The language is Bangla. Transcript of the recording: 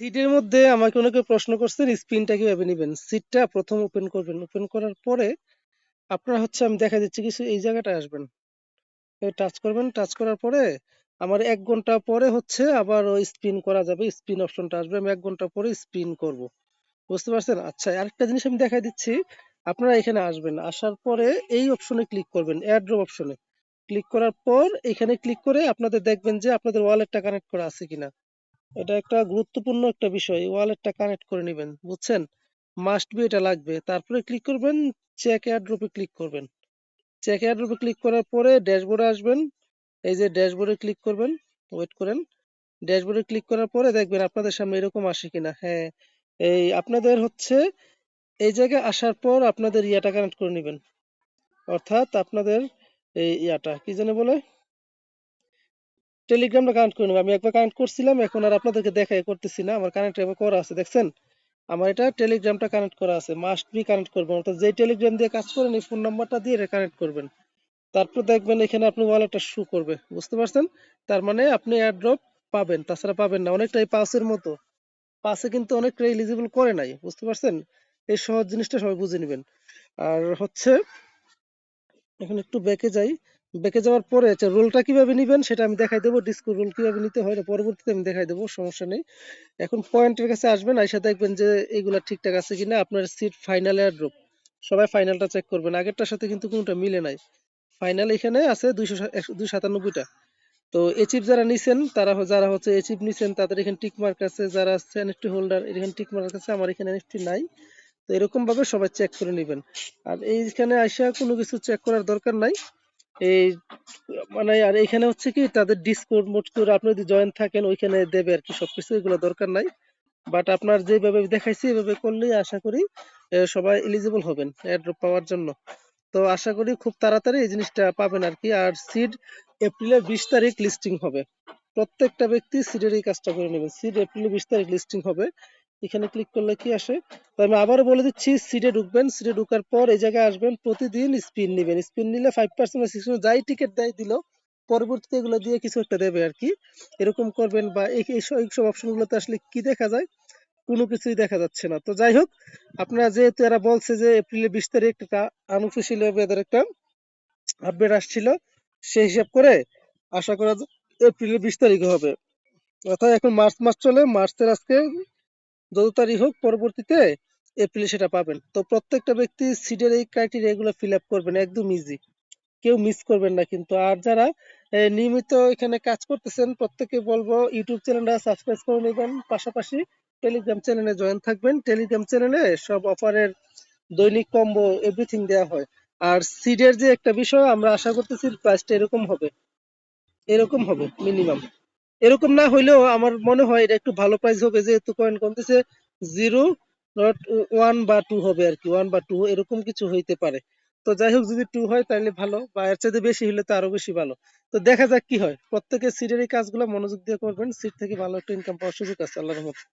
সিটের মধ্যে আমাকে অনেকে প্রশ্ন করছেন স্পিনটা কীভাবে নেবেন? সিটটা প্রথম ওপেন করবেন। ওপেন করার পরে আপনারা হচ্ছে, আমি দেখা দিচ্ছি কিছু এই জায়গাটায় আসবেন। টাচ করবেন টাচ করার পরে আমার এক ঘণ্টা পরে হচ্ছে আবার ওই স্পিন করা যাবে স্পিন অপশনটা আসবে, আমি এক ঘণ্টা পরে স্পিন করব। বুঝতে পারছেন? আচ্ছা আরেকটা জিনিস আমি দেখাই দিচ্ছি। আপনারা এখানে আসবেন, আসার পরে এই অপশনে ক্লিক করবেন এয়ারড্রপ অপশনে ক্লিক করার পর এখানে ক্লিক করে আপনাদের দেখবেন যে আপনাদের ওয়ালেটটা কানেক্ট করা আছে কিনা। এটা একটা গুরুত্বপূর্ণ একটা বিষয়, ওয়ালেটটা কানেক্ট করে নেবেন, বুঝছেন? মাস্ট বি এটা লাগবে। তারপরে ক্লিক করবেন চেক এয়ারড্রপে ক্লিক করবেন। চেক এয়ারড্রপে ক্লিক করার পরে ড্যাশবোর্ডে আসবেন। এই যে ড্যাশবোর্ডে ক্লিক করবেন ওয়েট করেন। ড্যাশবোর্ডে ক্লিক করার পরে দেখবেন আপনাদের সামনে এরকম আসে কিনা। হ্যাঁ এই আপনাদের হচ্ছে এই জায়গায় আসার পর আপনাদের ইয়াটা কানেক্ট করে নেবেন। অর্থাৎ আপনাদের এই ইয়াটা, কি জানে বলে? টেলিগ্রামটা কানেক্ট করে নেবেন আমি একবার কানেক্ট করছিলাম, এখন আর আপনাদেরকে দেখাই করতেছি না। আমার কানেক্ট এবার করা আছে, দেখছেন? আমার এটা টেলিগ্রামটা কানেক্ট করা আছে। মাস্ট বি কানেক্ট করবেন। অর্থাৎ যে টেলিগ্রাম দিয়ে কাজ করেন, এই ফোন নাম্বারটা দিয়ে এটা কানেক্ট করবেন। তারপর দেখবেন এখানে আপনি ওয়ালেটটা শু করবে। বুঝতে পারছেন? তার মানে আপনি এয়ারড্রপ পাবেন। তাছাড়া পাবেন না। অনেকটাই পাসের মতো। পাসে কিন্তু অনেকটা এলিজিবল করে নাই। বুঝতে পারছেন? এই সহজ জিনিসটা সবাই বুঝে নেবেন। আর হচ্ছে, এখন একটু ব্যাকে যাই। ব্যাকে যাওয়ার পরে আচ্ছা রোলটা কীভাবে নিবেন সেটা আমি দেখাই দেবো ডিসকো রোল কীভাবে নিতে হয় পরবর্তীতে আমি দেখাই দেবো, সমস্যা নেই। এখন পয়েন্টের কাছে আসবেন, আইসা দেখবেন যে এগুলা ঠিকঠাক আছে কিনা, আপনার সিট ফাইনাল এয়ারড্রপ সবাই ফাইনালটা চেক করবেন, আগেরটার সাথে কিন্তু কোনোটা মিলে নাই। ফাইনাল এখানে আছে দুইশো দুইশো সাতানব্বইটা। তো এচিপ যারা নিছেন, তারা যারা হচ্ছে এচিপ নিছেন, তাদের এখানে টিক মার্ক আছে, যারা আছে এনএফটি হোল্ডার এখানে টিক মার্ক আছে, আমার এখানে এনএফটি নাই। তো এরকম ভাবে সবাই চেক করে নেবেন। আর এইখানে আইসা কোনো কিছু চেক করার দরকার নাই। এই মানে আর এখানে হচ্ছে কি, তাদের ডিসকোড মোড করে আপনি যদি জয়েন থাকেন, ওইখানে দেবে আর কি সবকিছু, এগুলো দরকার নাই। বাট আপনার যেভাবে দেখাইছি, এভাবে করলেই আশা করি সবাই এলিজিবল হবেন এয়ারড্রপ পাওয়ার জন্য। তো আশা করি খুব তাড়াতাড়ি এই জিনিসটা পাবেন আর কি। আর সিড এপ্রিলের বিশ তারিখ লিস্টিং হবে। প্রত্যেকটা ব্যক্তি সিডের এই কাজটা করে নেবেন। সিড এপ্রিলের বিশ তারিখ লিস্টিং হবে। এখানে ক্লিক করলে কি আসে? তো আমি আবারও বলে দিচ্ছি সিডে ঢুকবেন সিডে ঢুকার পর এই জায়গায় আসবেন, প্রতিদিন স্পিন নেবেন। স্পিন নিলে ফাইভ পার্সেন্ট সিক্স যাই টিকিট দেয় দিল, পরবর্তীতে এগুলো দিয়ে কিছু একটা দেবে আর কি। এরকম করবেন বা এই এই- এইসব অপশনগুলোতে আসলে কি দেখা যায়? কোনো কিছুই দেখা যাচ্ছে না। তো যাই হোক, আপনারা যেহেতু এরা বলছে যে এপ্রিলের বিশ তারিখ একটা আনঅফিসিয়াল এদের একটা আপডেট আসছিল, সেই হিসাব করে আশা করা এপ্রিলের বিশ তারিখে হবে। অর্থাৎ এখন মার্চ মাস চলে, মার্চের আজকে যত তারিখ হোক পরবর্তীতে এপ্রিলে সেটা পাবেন। তো প্রত্যেকটা ব্যক্তি সিডের এই ক্রাইটেরিয়া এগুলো ফিল আপ করবেন, একদম ইজি কেউ মিস করবেন না কিন্তু। আর যারা নিয়মিত এখানে কাজ করতেছেন প্রত্যেকে বলব ইউটিউব চ্যানেলটা সাবস্ক্রাইব করে নেবেন। পাশাপাশি টেলিগ্রাম চ্যানেলে জয়েন থাকবেন। টেলিগ্রাম চ্যানেলে সব অফারের দৈনিক কম্বো এভরিথিং দেওয়া হয়। আর সিডের যে একটা বিষয়, আমরা আশা করতেছি প্রাইসটা এরকম হবে। এরকম হবে মিনিমাম এরকম না হইলেও আমার মনে হয় এটা একটু ভালো প্রাইস হবে, যেহেতু কয়েন কমতেছে জিরো নট ওয়ান বা টু হবে আর কি ওয়ান বা টু এরকম কিছু হইতে পারে। তো যাই হোক, যদি টু হয় তাহলে ভালো, বা এর চাইতে বেশি হলে তো আরও বেশি ভালো। তো দেখা যাক কি হয়। প্রত্যেকের সিটের এই কাজগুলো মনোযোগ দিয়ে করবেন সিট থেকে ভালো একটা ইনকাম পাওয়ার সুযোগ আছে, আল্লাহর রহমতে।